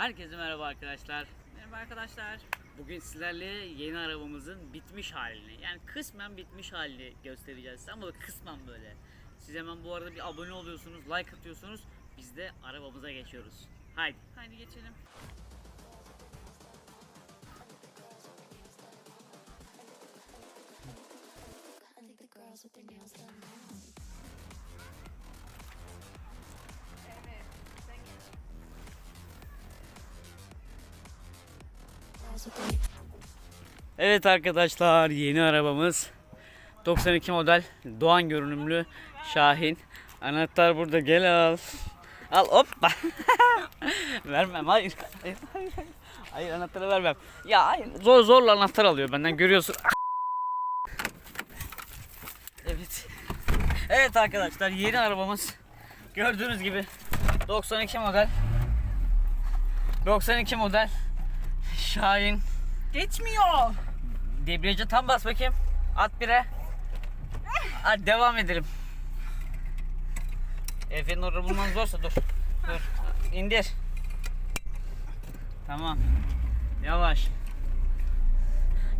Herkese merhaba arkadaşlar. Merhaba arkadaşlar. Bugün sizlerle yeni arabamızın bitmiş halini yani kısmen bitmiş halini göstereceğiz size ama kısmen böyle. Siz hemen bu arada bir abone oluyorsunuz, like atıyorsunuz. Biz de arabamıza geçiyoruz. Haydi. Haydi geçelim. I think the girls with their nails done now. Evet arkadaşlar yeni arabamız 92 model Doğan görünümlü Şahin. Anahtar burada gel al. Al hoppa. vermem. Hayır, hayır, hayır. Hayır anahtarı vermem. Ya hayır zor zorla anahtar alıyor benden görüyorsun. Evet. Evet arkadaşlar yeni arabamız gördüğünüz gibi 92 model 92 model Şahin Geçmiyor. Debriyaja tam bas bakayım. At bire. Hadi devam edelim. Efe'nin orada bulman zorsa dur. Dur. İndir. Tamam. Yavaş.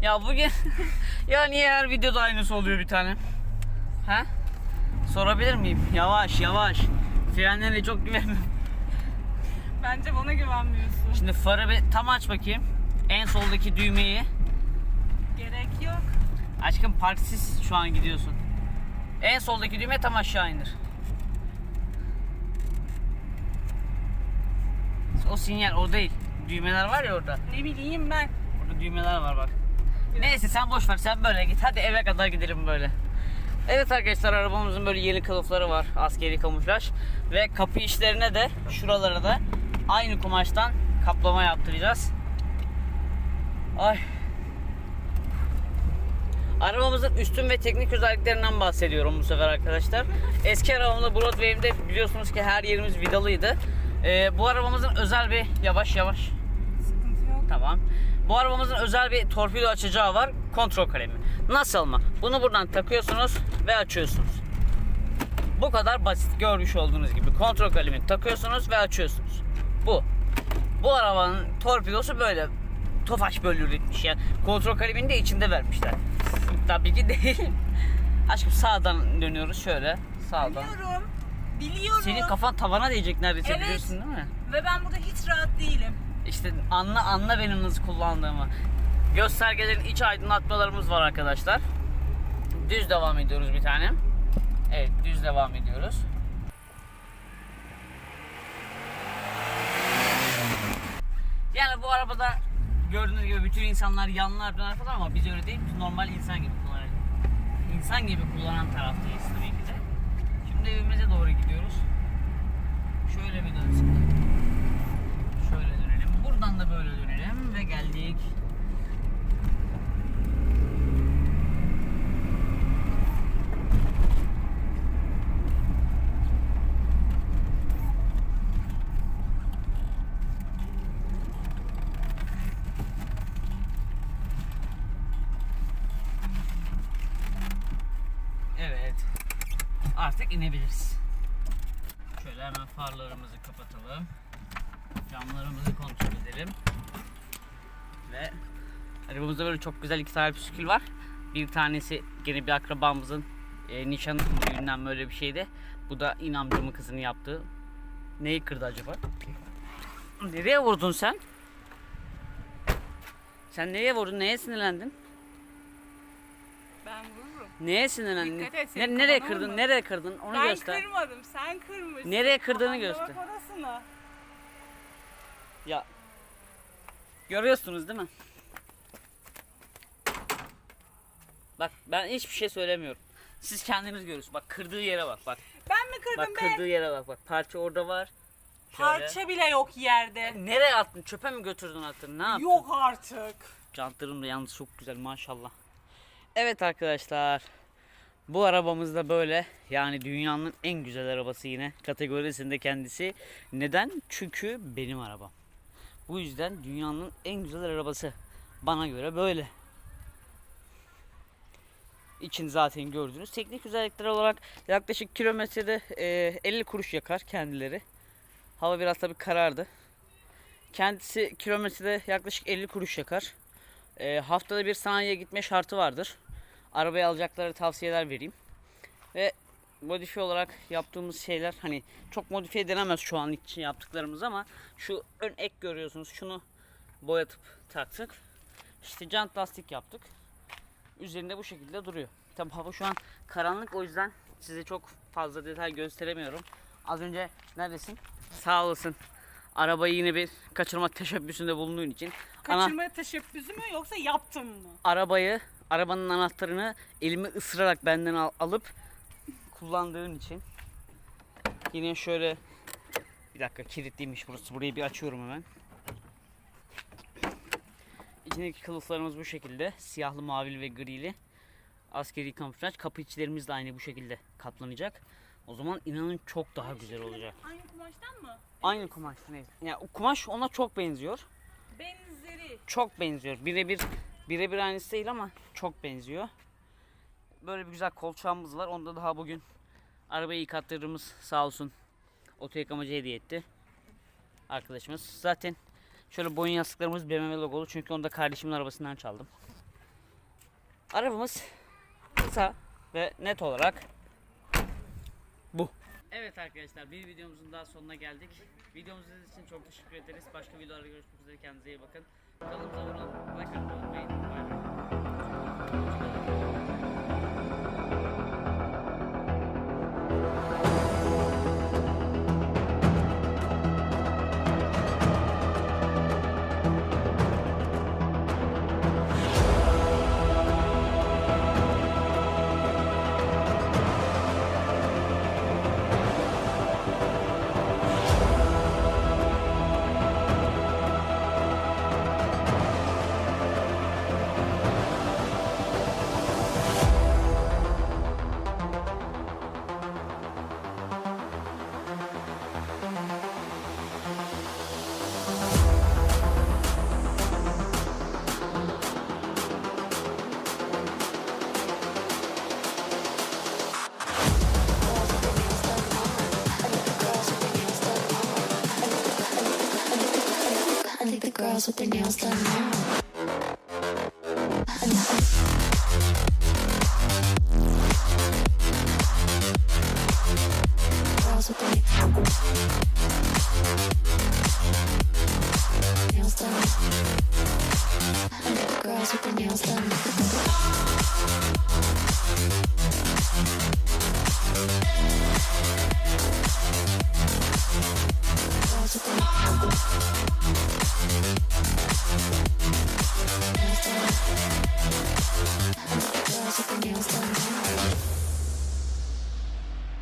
Ya bugün ya niye her videoda aynısı oluyor bir tane? Ha? Sorabilir miyim? Yavaş yavaş. Frenlerine çok güvenmiyorum. Bence bana güvenmiyorsun. Şimdi farı bir tam aç bakayım. En soldaki düğmeyi. Gerek yok. Aşkım parksiz şu an gidiyorsun. En soldaki düğme tam aşağı indir. O sinyal o değil. Düğmeler var ya orada. Ne bileyim ben. Orada düğmeler var bak. Neyse sen boş ver sen böyle git. Hadi eve kadar gidelim böyle. Evet arkadaşlar arabamızın böyle yeni kılıfları var. Askeri kamuflaj. Ve kapı işlerine de şuralara da aynı kumaştan kaplama yaptıracağız. Ay. Arabamızın üstün ve teknik özelliklerinden bahsediyorum bu sefer arkadaşlar. Eski arabamda Broadway'imde biliyorsunuz ki her yerimiz vidalıydı. Ee, bu arabamızın özel bir yavaş yavaş Sıkıntı yok. Tamam. Bu arabamızın özel bir torpido açacağı var. Kontrol kalemi. Nasıl mı? Bunu buradan takıyorsunuz ve açıyorsunuz. Bu kadar basit görmüş olduğunuz gibi. Kontrol kalemini takıyorsunuz ve açıyorsunuz. Bu. Bu arabanın torpidosu böyle. Tofaş böyle üretmiş yani. Kontrol kalemini de içinde vermişler. Tabii ki değil. Aşkım sağdan dönüyoruz şöyle. Sağdan. Biliyorum. Biliyorum. Senin kafan tavana değecek neredeyse Evet. biliyorsun değil mi? Ve ben burada hiç rahat değilim. İşte anla anla benim nasıl kullandığımı. Göstergelerin iç aydınlatmalarımız var arkadaşlar. Düz devam ediyoruz bir tane. Evet düz devam ediyoruz. Yani bu arabada gördüğünüz gibi bütün insanlar yanlar döner falan ama biz öyle değil. Normal insan gibi kullanıyoruz. İnsan gibi kullanan taraftayız tabii ki de. Şimdi evimize doğru gidiyoruz. Şöyle bir dönsün. Şöyle dönelim. Buradan da böyle dönelim ve geldik. Evet. Artık inebiliriz. Şöyle hemen farlarımızı kapatalım. Camlarımızı kontrol edelim. Ve arabamızda böyle çok güzel iki tane püskül var. Bir tanesi gene bir akrabamızın e, nişan düğünden böyle bir şeydi. Bu da inamcımın kızının yaptığı. Neyi kırdı acaba? Nereye vurdun sen? Sen nereye vurdun? Neye sinirlendin? Ben vururum. Neye sinirlendin? Dikkat et, Ne- nereye kafana kırdın? vurma. Nereye kırdın? Onu ben göster. kırmadım. Sen kırmışsın. Nereye kırdığını Kafanda göster. Bak orasına. Ya görüyorsunuz değil mi? Bak ben hiçbir şey söylemiyorum. Siz kendiniz görüyorsunuz. Bak kırdığı yere bak bak. Ben mi kırdım Bak be? kırdığı yere bak bak. Parça orada var. Şöyle. Parça bile yok yerde. Nereye attın? Çöpe mi götürdün attın? Ne yaptın? Yok artık. Jantlarım da yalnız çok güzel maşallah. Evet arkadaşlar. Bu arabamız da böyle. Yani dünyanın en güzel arabası yine. Kategorisinde kendisi. Neden? Çünkü benim arabam. Bu yüzden dünyanın en güzel arabası. Bana göre böyle. İçini zaten gördünüz. Teknik özellikler olarak yaklaşık kilometrede e, 50 kuruş yakar kendileri. Hava biraz tabi karardı. Kendisi kilometrede yaklaşık 50 kuruş yakar. Ee, haftada bir sanayiye gitme şartı vardır. Arabayı alacakları tavsiyeler vereyim. Ve modifiye olarak yaptığımız şeyler hani çok modifiye denemez şu an için yaptıklarımız ama şu ön ek görüyorsunuz şunu boyatıp taktık. İşte jant lastik yaptık. Üzerinde bu şekilde duruyor. Tabi hava şu an karanlık o yüzden size çok fazla detay gösteremiyorum. Az önce neredesin? Sağ olasın. Arabayı yine bir kaçırma teşebbüsünde bulunduğun için. Kaçırmaya teşebbüsü mü yoksa yaptın mı? arabayı, arabanın anahtarını elime ısırarak benden al- alıp kullandığın için. Yine şöyle bir dakika kilitliymiş burası. Burayı bir açıyorum hemen. İçindeki kılıflarımız bu şekilde. Siyahlı, mavili ve grili. Askeri kamuflaj. Kapı içlerimiz de aynı bu şekilde kaplanacak. O zaman inanın çok daha güzel olacak. Aynı kumaştan mı? Aynı kumaş. Ne? Yani kumaş ona çok benziyor. Benzeri. çok benziyor. Birebir birebir aynısı değil ama çok benziyor. Böyle bir güzel kolçağımız var. Onda daha bugün arabayı yıkattırdığımız sağ olsun oto yıkamacı hediye etti. Arkadaşımız. Zaten şöyle boyun yastıklarımız BMW logolu çünkü onu da kardeşimin arabasından çaldım. Arabamız kısa ve net olarak. Evet arkadaşlar bir videomuzun daha sonuna geldik. Videomuzu için çok teşekkür ederiz. Başka videolarda görüşmek üzere. Kendinize iyi bakın. Kanalımıza abone atmayı girls with their nails done now. Girls with their nails done. Girls with the nails done.